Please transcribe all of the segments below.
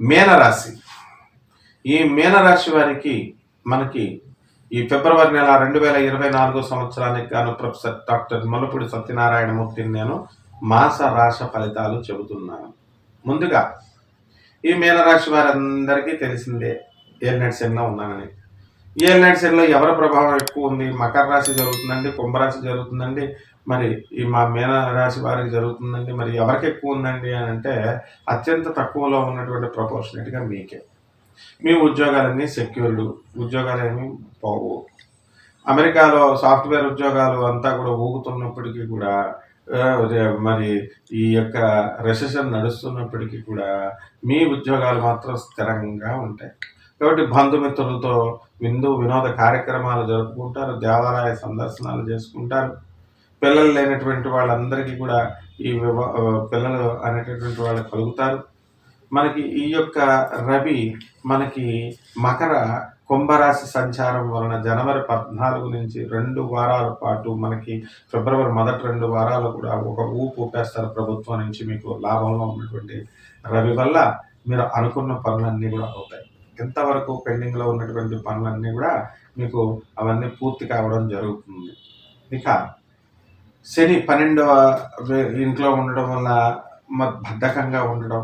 మేనరాశి. ఈ మేనరాశి వారికి మనకి ఈ ఫిబ్రవరి నెల రెండు వేల ఇరవై నాలుగో సంవత్సరానికి గాను ప్రొఫెసర్ డాక్టర్ మల్లపూడి సత్యనారాయణమూర్తిని నేను మాస రాశ ఫలితాలు చెబుతున్నాను. ముందుగా ఈ మీనరాశి వారందరికీ తెలిసిందే ఏలినటి శనిలో ఉన్నానని. ఈ ఏలినటి ఎవరి ప్రభావం ఎక్కువ ఉంది? మకర రాశి జరుగుతుందండి కుంభరాశి జరుగుతుందండి మరి ఈ మా మీనరాశి వారికి జరుగుతుందండి మరి ఎవరికి ఎక్కువ ఉందండి అని అంటే అత్యంత తక్కువలో ఉన్నటువంటి ప్రపోర్షనేట్గా మీకే. మీ ఉద్యోగాలన్నీ సెక్యూర్డ్ ఉద్యోగాలు ఏమీ పోవు. అమెరికాలో సాఫ్ట్వేర్ ఉద్యోగాలు అంతా కూడా ఊగుతున్నప్పటికీ కూడా మరి ఈ యొక్క రెసెషన్ నడుస్తున్నప్పటికీ కూడా మీ ఉద్యోగాలు మాత్రం స్థిరంగా ఉంటాయి. కాబట్టి బంధుమిత్రులతో విందు వినోద కార్యక్రమాలు జరుపుకుంటారు దేవాలయ సందర్శనాలు చేసుకుంటారు. పిల్లలు లేనటువంటి వాళ్ళందరికీ కూడా ఈ పిల్లలు అనేటటువంటి వాళ్ళు కలుగుతారు. మనకి ఈ యొక్క రవి మనకి మకర కుంభరాశి సంచారం వలన జనవరి పద్నాలుగు నుంచి రెండు వారాల పాటు మనకి ఫిబ్రవరి మొదటి రెండు వారాలు కూడా ఒక ఊపు ఊపేస్తారు ప్రభుత్వం నుంచి మీకు లాభంలో ఉన్నటువంటి రవి వల్ల మీరు అనుకున్న పనులన్నీ కూడా అవుతాయి. ఇంతవరకు పెండింగ్లో ఉన్నటువంటి పనులన్నీ కూడా మీకు అవన్నీ పూర్తి కావడం జరుగుతుంది. ఇక శని పన్నెండవ ఇంట్లో ఉండడం వల్ల బద్ధకంగా ఉండడం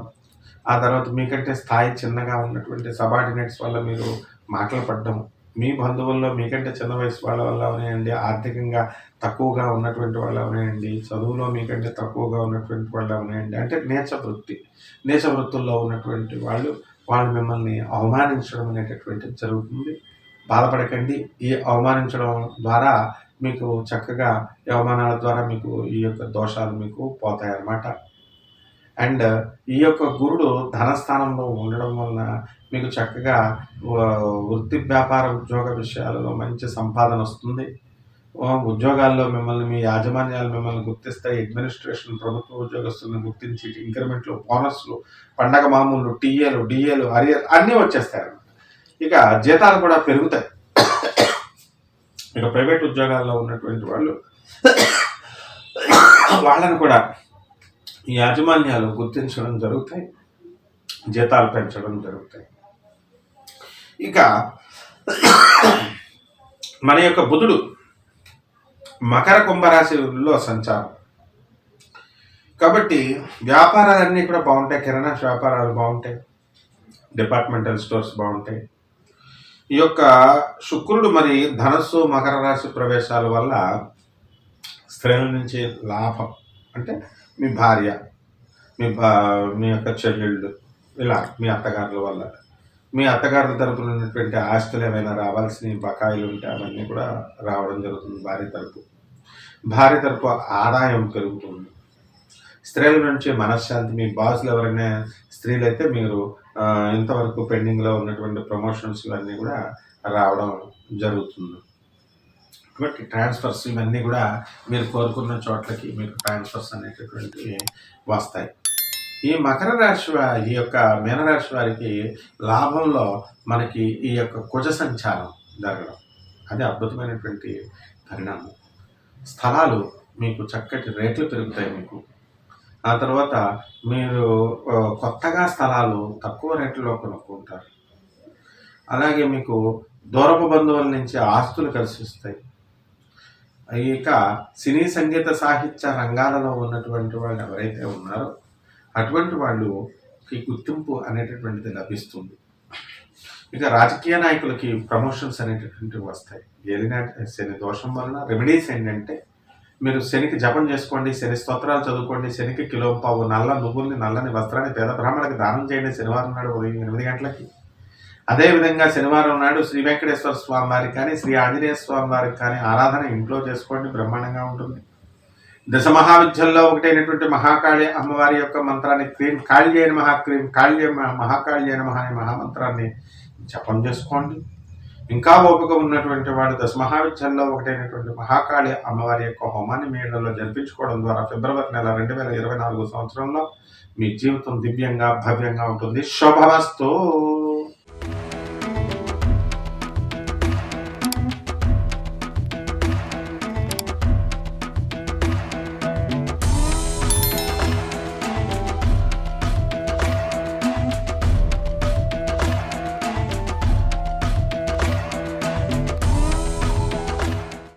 ఆ తర్వాత మీకంటే స్థాయి చిన్నగా ఉన్నటువంటి సబార్డినేట్స్ వల్ల మీరు మాటలు పడడం మీ బంధువుల్లో మీకంటే చిన్న వయసు వాళ్ళ వల్ల అవనండి ఆర్థికంగా తక్కువగా ఉన్నటువంటి వాళ్ళు అవనండి చదువులో మీకంటే తక్కువగా ఉన్నటువంటి వాళ్ళు అవనండి అంటే నేచ వృత్తి నేచ వృత్తుల్లో ఉన్నటువంటి వాళ్ళు వాళ్ళు మిమ్మల్ని అవమానించడం అనేటటువంటిది జరుగుతుంది. బాధపడకండి. ఈ అవమానించడం ద్వారా మీకు చక్కగా యవమానాల ద్వారా మీకు ఈ యొక్క దోషాలు మీకు పోతాయి అన్నమాట అండ్ ఈ యొక్క గురుడు ధనస్థానంలో ఉండడం వలన మీకు చక్కగా వృత్తి వ్యాపార ఉద్యోగ విషయాలలో మంచి సంపాదన వస్తుంది. ఉద్యోగాల్లో మిమ్మల్ని మీ యాజమాన్యాలు మిమ్మల్ని గుర్తిస్తాయి అడ్మినిస్ట్రేషన్ ప్రభుత్వ ఉద్యోగస్తులను గుర్తించి ఇంక్రిమెంట్లు బోనస్లు పండగ మామూలు టీఏలు డిఏలు అరియర్ అన్నీ వచ్చేస్తాయి ఇక జీతాలు కూడా పెరుగుతాయి. ఇక ప్రైవేట్ ఉద్యోగాల్లో ఉన్నటువంటి వాళ్ళు వాళ్ళని కూడా ఈ యాజమాన్యాలు గుర్తించడం జరుగుతాయి జీతాలు పెంచడం జరుగుతాయి. ఇక మన యొక్క బుధుడు మకర కుంభరాశిలో సంచారం. కాబట్టి వ్యాపారాలన్నీ కూడా బాగుంటాయి కిరాణా వ్యాపారాలు బాగుంటాయి డిపార్ట్మెంటల్ స్టోర్స్ బాగుంటాయి ఈ యొక్క శుక్రుడు మరి ధనస్సు మకర రాశి ప్రవేశాల వల్ల స్త్రీల నుంచి లాభం. అంటే మీ భార్య మీ భా మీ యొక్క చెల్లెళ్ళు ఇలా మీ అత్తగారుల వల్ల. మీ అత్తగారుల తరపున ఉన్నటువంటి ఆస్తులు ఏమైనా రావాల్సిన బకాయిలు ఉంటే అవన్నీ కూడా రావడం జరుగుతుంది భార్య తరపు. భార్య తరపు ఆదాయం పెరుగుతుంది. స్త్రీల నుంచి మనశ్శాంతి మీ బాసులు ఎవరైనా స్త్రీలు అయితే మీరు ఇంతవరకు పెండింగ్లో ఉన్నటువంటి ప్రమోషన్స్ అన్నీ కూడా రావడం జరుగుతుంది. కాబట్టి ట్రాన్స్ఫర్స్ ఇవన్నీ కూడా మీరు కోరుకున్న చోట్లకి మీకు ట్రాన్స్ఫర్స్ అనేటటువంటివి వస్తాయి. ఈ మకర రాశి ఈ యొక్క మీనరాశి వారికి లాభంలో మనకి ఈ యొక్క కుజ సంచారం జరగడం. అది అద్భుతమైనటువంటి పరిణామం. స్థలాలు మీకు చక్కటి రేట్లు పెరుగుతాయి మీకు. ఆ తర్వాత మీరు కొత్తగా స్థలాలు తక్కువ రేట్లలో కొనుక్కుంటారు. అలాగే మీకు దూరపు బంధువుల నుంచి ఆస్తులు కలిసిస్తాయి ఇక సినీ సంగీత సాహిత్య రంగాలలో ఉన్నటువంటి వాళ్ళు ఎవరైతే ఉన్నారో అటువంటి వాళ్ళు ఈ గుర్తింపు అనేటటువంటిది లభిస్తుంది. ఇక రాజకీయ నాయకులకి ప్రమోషన్స్ అనేటటువంటివి వస్తాయి. ఏలినాటి శని దోషం వలన రెమెడీస్ ఏంటంటే మీరు శనికి జపం చేసుకోండి శని స్తోత్రాలు చదువుకోండి శనికి కిలో పావు నల్ల నువ్వుల్ని నల్లని వస్త్రాన్ని పేద బ్రాహ్మణులకు దానం చేయండి శనివారం నాడు ఉదయం ఎనిమిది గంటలకి. అదేవిధంగా శనివారం నాడు శ్రీ వెంకటేశ్వర స్వామి వారికి కానీ శ్రీ ఆంజనేయ స్వామి వారికి కానీ ఆరాధన ఇంట్లో చేసుకోండి బ్రహ్మాండంగా ఉంటుంది. దశ మహావిద్యల్లో ఒకటైనటువంటి మహాకాళి అమ్మవారి యొక్క మంత్రాన్ని క్రీం కాళ్యేన మహాక్రీం కాళ్య మహాకాళ్యేన మహా అనే మహామంత్రాన్ని జపం చేసుకోండి. ఇంకా ఓపిక ఉన్నటువంటి వాడు దశ మహావిద్యల్లో ఒకటైనటువంటి మహాకాళి అమ్మవారి యొక్క హోమాన్ని మేడలో జరిపించుకోవడం ద్వారా ఫిబ్రవరి నెల రెండు వేల ఇరవై నాలుగు సంవత్సరంలో మీ జీవితం దివ్యంగా భవ్యంగా ఉంటుంది. శుభవస్తు